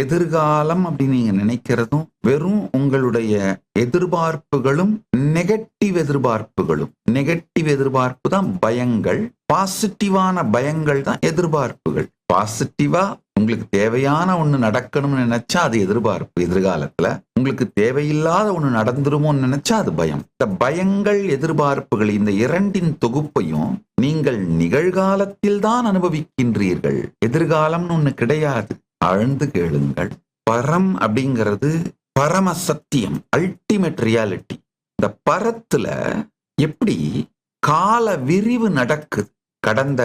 எதிர்காலம் அப்படின்னு நீங்க நினைக்கிறதும் வெறும் உங்களுடைய எதிர்பார்ப்புகளும் நெகட்டிவ் எதிர்பார்ப்புகளும். நெகட்டிவ் எதிர்பார்ப்பு தான் பயங்கள். பாசிட்டிவான பயங்கள் தான் எதிர்பார்ப்புகள். பாசிட்டிவா உங்களுக்கு தேவையான ஒண்ணு நடக்கணும்னு நினைச்சா அது எதிர்பார்ப்பு எதிர்காலத்துல. உங்களுக்கு தேவையில்லாத ஒண்ணு நடந்துருமோன்னு நினைச்சா அது பயம். இந்த பயங்கள் எதிர்பார்ப்புகள் இந்த இரண்டின் தொகுப்பையும் நீங்கள் நிகழ்காலத்தில் தான் அனுபவிக்கின்றீர்கள். எதிர்காலம்னு ஒண்ணு கிடையாது. ஆழ்ந்து கேளுங்கள். பரம் அப்படிங்கிறது பரம சத்தியம் அல்டிமேட் ரியாலிட்டி இந்த பரத்துல எப்படி கால விரிவு நடக்குது? கடந்த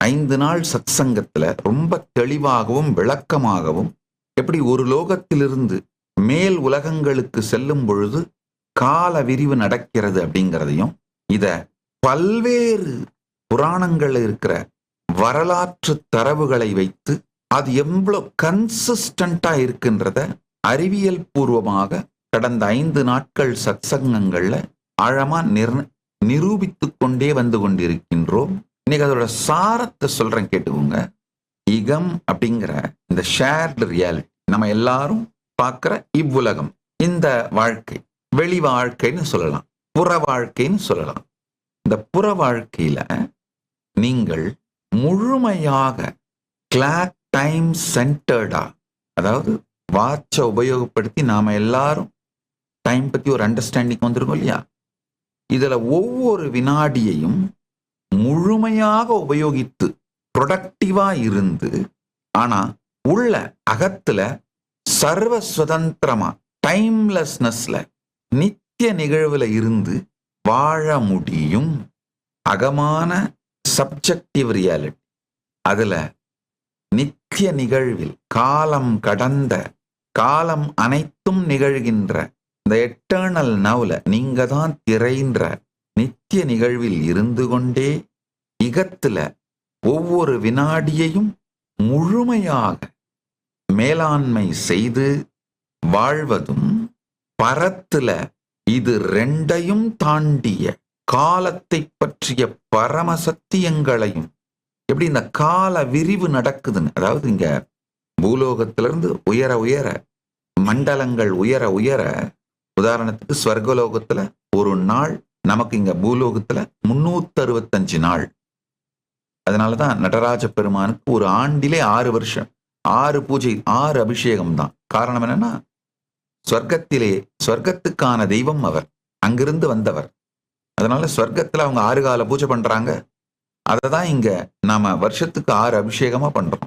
ஐந்து நாள் சத் சங்கத்துல ரொம்ப தெளிவாகவும் விளக்கமாகவும் எப்படி ஒரு லோகத்திலிருந்து மேல் உலகங்களுக்கு செல்லும் பொழுது கால விரிவு நடக்கிறது அப்படிங்கிறதையும் இத பல்வேறு புராணங்கள் இருக்கிற வரலாற்று தரவுகளை வைத்து அது எவ்வளவு கன்சிஸ்டண்டா இருக்குன்றத அறிவியல் பூர்வமாக கடந்த ஐந்து நாட்கள் சத்சங்கங்களில் ஆழமா நிர் நிரூபித்து கொண்டே வந்து கொண்டிருக்கின்றோம். இன்னைக்கு அதோட சாரத்தை சொல்றேன் கேட்டுக்கோங்க. இகம் அப்படிங்கிற இந்த ஷேர்டு ரியாலிட்டி நம்ம எல்லாரும் பார்க்குற இவ்வுலகம் இந்த வாழ்க்கை வெளி வாழ்க்கைன்னு சொல்லலாம் புற வாழ்க்கைன்னு சொல்லலாம். இந்த புற வாழ்க்கையில நீங்கள் முழுமையாக கிளாக் டைம் சென்டர்டா அதாவது வாட்சை உபயோகப்படுத்தி நாம எல்லாரும் டைம் பற்றி ஒரு அண்டர்ஸ்டாண்டிங் வந்துருக்கோம் இல்லையா? இதில் ஒவ்வொரு வினாடியையும் முழுமையாக உபயோகித்து ப்ரொடக்டிவாக இருந்து ஆனால் உள்ள அகத்தில் சர்வ சுதந்திரமாக டைம்லெஸ்னஸில் நித்திய நிகழ்வில் இருந்து வாழ முடியும் அகமான சப்ஜெக்டிவ் ரியாலிட்டி அதில் நித்திய நிகழ்வில் காலம் கடந்த காலம் அனைத்தும் நிகழ்கின்ற இந்த எட்டர்னல் நவுல நீங்க தான் திரைன்ற நித்திய நிகழ்வில் இருந்து கொண்டே இகத்துல ஒவ்வொரு வினாடியையும் முழுமையாக மேலாண்மை செய்து வாழ்வதும் பரத்துல இது ரெண்டையும் தாண்டிய காலத்தை பற்றிய பரம சத்தியங்களையும் எப்படி இந்த கால விரிவு நடக்குதுன்னு அதாவது இங்க பூலோகத்திலிருந்து உயர உயர மண்டலங்கள் உயர உயர உதாரணத்துக்கு ஸ்வர்கலோகத்துல ஒரு நாள் நமக்கு இங்க பூலோகத்துல முன்னூத்தி அறுபத்தஞ்சு நாள். அதனாலதான் நடராஜ பெருமானுக்கு ஒரு ஆண்டிலே ஆறு வருஷம் ஆறு பூஜை ஆறு அபிஷேகம் தான். காரணம் என்னன்னா ஸ்வர்க்கத்திலே ஸ்வர்க்கத்துக்கான தெய்வம் அவர் அங்கிருந்து வந்தவர். அதனால ஸ்வர்க்கத்துல அவங்க ஆறு கால பூஜை பண்றாங்க. அதை தான் இங்க நாம வருஷத்துக்கு ஆறு அபிஷேகமா பண்றோம்.